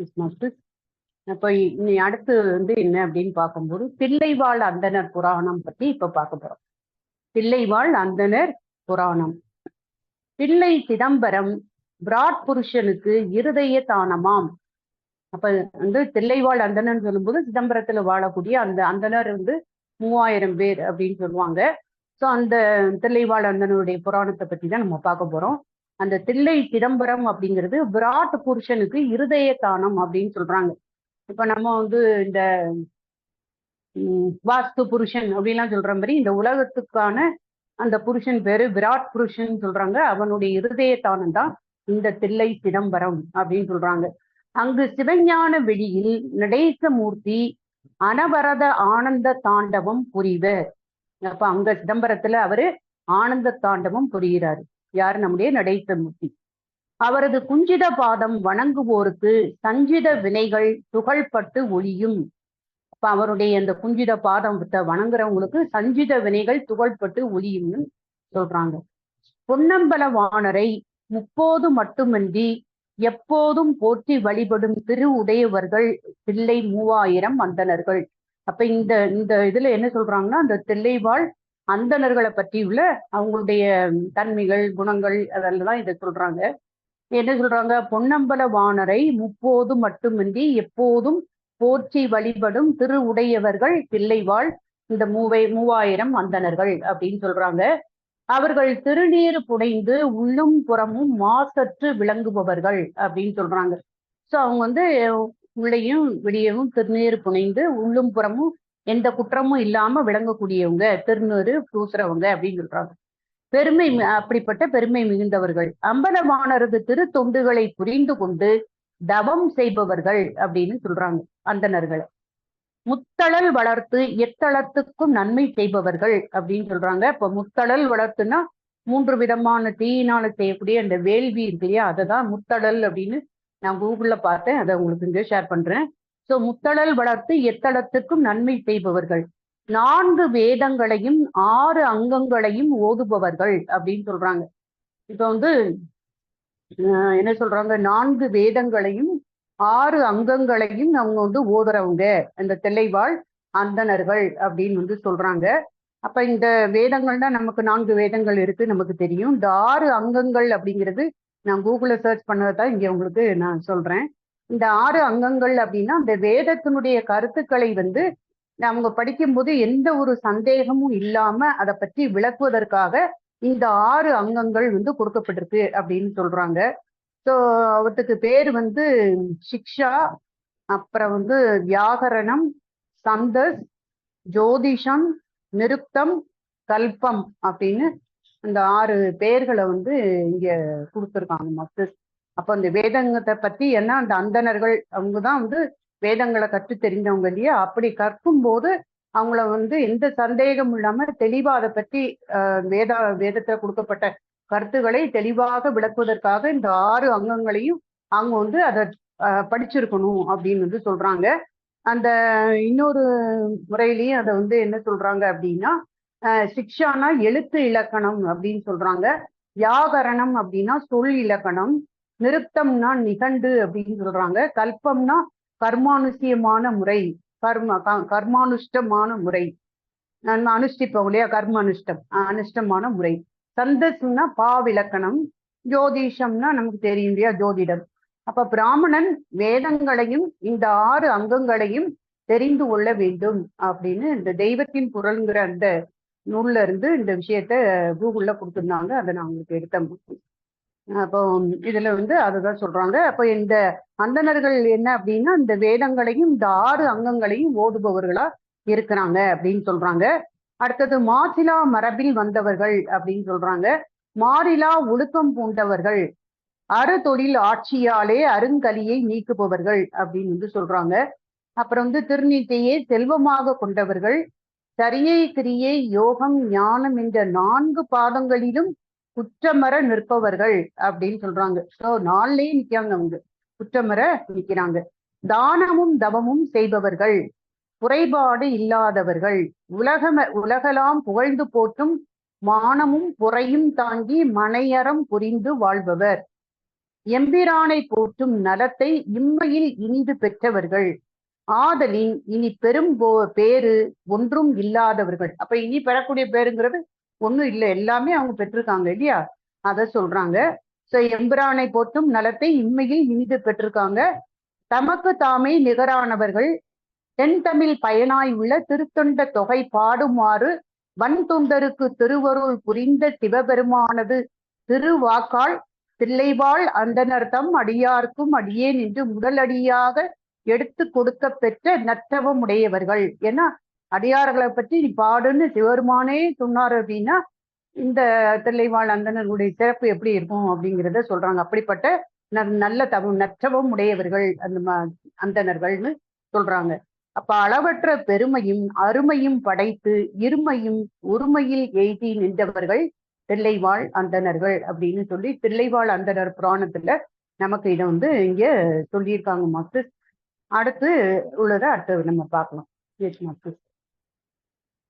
Christmas அப்போ இனி அடுத்து வந்து என்ன அப்படின்னு பார்க்கும்போது தில்லைவாழ் அந்தனர் புராணம் பத்தி இப்ப பார்க்க போறோம். தில்லைவாழ் அந்தனர் புராணம். தில்லை சிதம்பரம் பிராட் புருஷனுக்கு இருதய தானமாம். அப்ப வந்து தில்லைவாழ் அந்தனர்னு சொல்லும்போது சிதம்பரத்துல வாழக்கூடிய அந்த அந்தனர் வந்து மூவாயிரம் பேர் அப்படின்னு சொல்லுவாங்க. ஸோ அந்த தில்லைவாழ் அந்தனருடைய புராணத்தை பத்தி தான் நம்ம பார்க்க போறோம். அந்த தில்லை சிதம்பரம் அப்படிங்கிறது விராட் புருஷனுக்கு இருதய தானம் அப்படின்னு சொல்றாங்க. இப்ப நம்ம வந்து இந்த வாஸ்து புருஷன் அப்படின்லாம் சொல்ற மாதிரி இந்த உலகத்துக்கான அந்த புருஷன் பேரு விராட் புருஷன் சொல்றாங்க. அவனுடைய இருதய தானம் தான் இந்த தில்லை சிதம்பரம் அப்படின்னு சொல்றாங்க. அங்கு சிவஞான வெளியில் நடேசமூர்த்தி அனவரத ஆனந்த தாண்டவம் புரிவர். அப்ப அங்க சிதம்பரத்துல அவரு ஆனந்த தாண்டவம் புரிகிறாரு. யார் நம்முடைய நடேசமூர்த்தி அவரது குஞ்சித பாதம் வணங்குவோருக்கு சஞ்சித வினைகள் துகள்பட்டு ஒளியும் அப்ப அவருடைய அந்த குஞ்சித பாதம் வணங்குறவங்களுக்கு சஞ்சித வினைகள் துகள்பட்டு ஒளியும்னு சொல்றாங்க. பொன்னம்பல வாணரை முப்போது மட்டுமின்றி எப்போதும் போற்றி வழிபடும் திரு உடையவர்கள் தில்லை மூவாயிரம் மந்தனர்கள். அப்ப இந்த இந்த இதுல என்ன சொல்றாங்கன்னா அந்த தில்லைவாழ் அந்தணர்களை பற்றியுள்ள அவங்களுடைய தன்மைகள் குணங்கள் அதெல்லாம் இதை சொல்றாங்க. என்ன சொல்றாங்க? பொன்னம்பல வானரை முப்போது மட்டுமின்றி எப்போதும் போற்றி வழிபடும் திரு உடையவர்கள் பிள்ளைவாள் இந்த மூவை மூவாயிரம் அந்தணர்கள் அப்படின்னு சொல்றாங்க. அவர்கள் திருநீர் புனைந்து உள்ளும் புறமும் மாசற்று விளங்குபவர்கள் அப்படின்னு சொல்றாங்க. ஸோ அவங்க வந்து உள்ளையும் வெளியவும் திருநீர் புனைந்து உள்ளும் புறமும் எந்த குற்றமும் இல்லாம விளங்கக்கூடியவங்க திருநூறு பூசுறவங்க அப்படின்னு சொல்றாங்க. பெருமை அப்படிப்பட்ட பெருமை மிகுந்தவர்கள். அம்பலமானரது திரு தொண்டுகளை புரிந்து கொண்டு தவம் செய்பவர்கள் அப்படின்னு சொல்றாங்க அந்தனர்களை முத்தளல் வளர்த்து எத்தளத்துக்கும் நன்மை செய்பவர்கள் அப்படின்னு சொல்றாங்க. இப்ப முத்தளல் வளர்த்துனா மூன்று விதமான தீயினால செய்யக்கூடிய அந்த வேள்வி இருக்கு இல்லையா? அதை தான் முத்தளல் அப்படின்னு நான் கூகுள்ல பார்த்தேன். அதை உங்களுக்கு இங்க ஷேர் பண்றேன். ஸோ முத்தளல் வளர்த்து எத்தளத்துக்கும் நன்மை செய்பவர்கள். நான்கு வேதங்களையும் ஆறு அங்கங்களையும் ஓதுபவர்கள் அப்படின்னு சொல்றாங்க. இப்ப வந்து என்ன சொல்றாங்க? நான்கு வேதங்களையும் ஆறு அங்கங்களையும் அவங்க வந்து ஓதுறவங்க. அந்த தெல்லைவாழ் அந்தணர்கள் அப்படின்னு வந்து சொல்றாங்க. அப்ப இந்த வேதங்கள்னா நமக்கு நான்கு வேதங்கள் இருக்கு நமக்கு தெரியும். இந்த ஆறு அங்கங்கள் அப்படிங்கிறது நான் கூகுளில் சர்ச் பண்ணதான் இங்க உங்களுக்கு நான் சொல்றேன். இந்த ஆறு அங்கங்கள் அப்படின்னா அந்த வேதத்தினுடைய கருத்துக்களை வந்து அவங்க படிக்கும்போது எந்த ஒரு சந்தேகமும் இல்லாம அதை பற்றி விளக்குவதற்காக இந்த ஆறு அங்கங்கள் வந்து கொடுக்கப்பட்டிருக்கு அப்படின்னு சொல்றாங்க. ஸோ அவற்றுக்கு பேர் வந்து சிக்ஷா அப்புறம் வந்து வியாகரணம் சந்தஸ் ஜோதிஷம் நிருப்தம் கல்பம் அப்படின்னு அந்த ஆறு பெயர்களை வந்து இங்க கொடுத்துருக்காங்க மஸ்தஸ் அப்போ அந்த வேதங்கத்தை பத்தி என்ன அந்த அந்தணர்கள் அவங்க தான் வந்து வேதங்களை கற்று தெரிஞ்சவங்க இல்லையா? அப்படி கற்கும் போது அவங்கள வந்து எந்த சந்தேகமும் இல்லாம தெளிவா அதை பற்றி வேதா வேதத்துல கொடுக்கப்பட்ட கருத்துக்களை தெளிவாக விளக்குவதற்காக இந்த ஆறு அங்கங்களையும் அவங்க வந்து அதை படிச்சிருக்கணும் அப்படின்னு வந்து சொல்றாங்க. அந்த இன்னொரு முறையிலையும் அதை வந்து என்ன சொல்றாங்க அப்படின்னா சிக்ஷானா எழுத்து இலக்கணம் அப்படின்னு சொல்றாங்க. வியாகரணம் அப்படின்னா சொல் இலக்கணம். நிறுத்தம்னா நிகண்டு அப்படின்னு சொல்றாங்க. கல்பம்னா கர்மானுஷ்யமான முறை. கர்ம கர்மானுஷ்டமான முறை. நம்ம அனுஷ்டிப்போம் இல்லையா? கர்ம அனுஷ்டம் அனுஷ்டமான முறை. சந்தஸ்னா பாவிலக்கணம். ஜோதிஷம்னா நமக்கு தெரியும் இல்லையா? ஜோதிடம். அப்ப பிராமணன் வேதங்களையும் இந்த ஆறு அங்கங்களையும் தெரிந்து கொள்ள வேண்டும் அப்படின்னு இந்த தெய்வத்தின் குரல்ங்கிற அந்த நூல்ல இருந்து இந்த விஷயத்த கூகுள்ல கொடுத்துருந்தாங்க. அதை நான் உங்களுக்கு எடுத்த அப்போ இதுல வந்து அதுதான் சொல்றாங்க. அப்போ இந்த அந்தணர்கள் என்ன அப்படின்னா இந்த வேதங்களையும் இந்த ஆறு அங்கங்களையும் ஓதுபவர்களா இருக்கிறாங்க அப்படின்னு சொல்றாங்க. அடுத்தது மாசிலா மரபில் வந்தவர்கள் அப்படின்னு சொல்றாங்க. மாறிலா ஒழுக்கம் பூண்டவர்கள் அறு தொழில் ஆட்சியாலே அருங்கலியை நீக்குபவர்கள் அப்படின்னு வந்து சொல்றாங்க. அப்புறம் வந்து திருநீட்டையே செல்வமாக கொண்டவர்கள் சரியை கிரியை யோகம் ஞானம் என்ற நான்கு பாதங்களிலும் குற்றமர நிற்பவர்கள் அப்படின்னு சொல்றாங்க. ஸோ நாள்லயே நிற்காங்க அவங்க. குற்றமர நிற்கிறாங்க தானமும் தவமும் செய்பவர்கள் குறைபாடு இல்லாதவர்கள் உலகம உலகலாம் புகழ்ந்து போட்டும் மானமும் புறையும் தாங்கி மனையறம் புரிந்து வாழ்பவர். எம்பிரானை போற்றும் நலத்தை இம்மையில் இனிது பெற்றவர்கள். ஆதலின் இனி பெரும் போ- பேரு ஒன்றும் இல்லாதவர்கள். அப்ப இனி பெறக்கூடிய பேருங்கிறது ஒண்ணும் இல்லை. எல்லாமே அவங்க பெற்றிருக்காங்க இல்லையா? அத சொல்றாங்க. சோ எம்பிரானை போற்றும் நலத்தை இம்மையில் இனிது பெற்றிருக்காங்க. தமக்கு தாமே நிகரானவர்கள். தென்தமிழ் பயனாய் உள்ள திருத்தொண்ட தொகை பாடுமாறு வன்தொண்டருக்கு திருவருள் புரிந்த சிவபெருமானது திருவாக்கால் தில்லைவாழ் அந்தனர்தம் அடியார்க்கும் அடியேன் என்று முதலடியாக எடுத்து கொடுக்க பெற்ற நற்றவம் உடையவர்கள் ஏன்னா அடியார்களை பற்றி நீ பாடுன்னு சிவருமானே சொன்னார் அப்படின்னா இந்த தில்லைவாழ் அந்தனர்களுடைய சிறப்பு எப்படி இருக்கும் அப்படிங்கிறத சொல்றாங்க. அப்படிப்பட்ட நல்ல தவம் நற்றவம் உடையவர்கள் அந்த ம- அந்தணர்கள்னு சொல்றாங்க. அப்ப அளவற்ற பெருமையும் அருமையும் படைத்து இருமையும் உரிமையில் எய்தி நின்றவர்கள் தில்லைவாழ் அந்தணர்கள் அப்படின்னு சொல்லி தில்லைவாழ் அந்தணர் புராணத்துல நமக்கு இதை வந்து இங்க சொல்லியிருக்காங்க மாஸ்டர். அடுத்து உள்ளதை அடுத்து நம்ம பார்க்கலாம். Yes master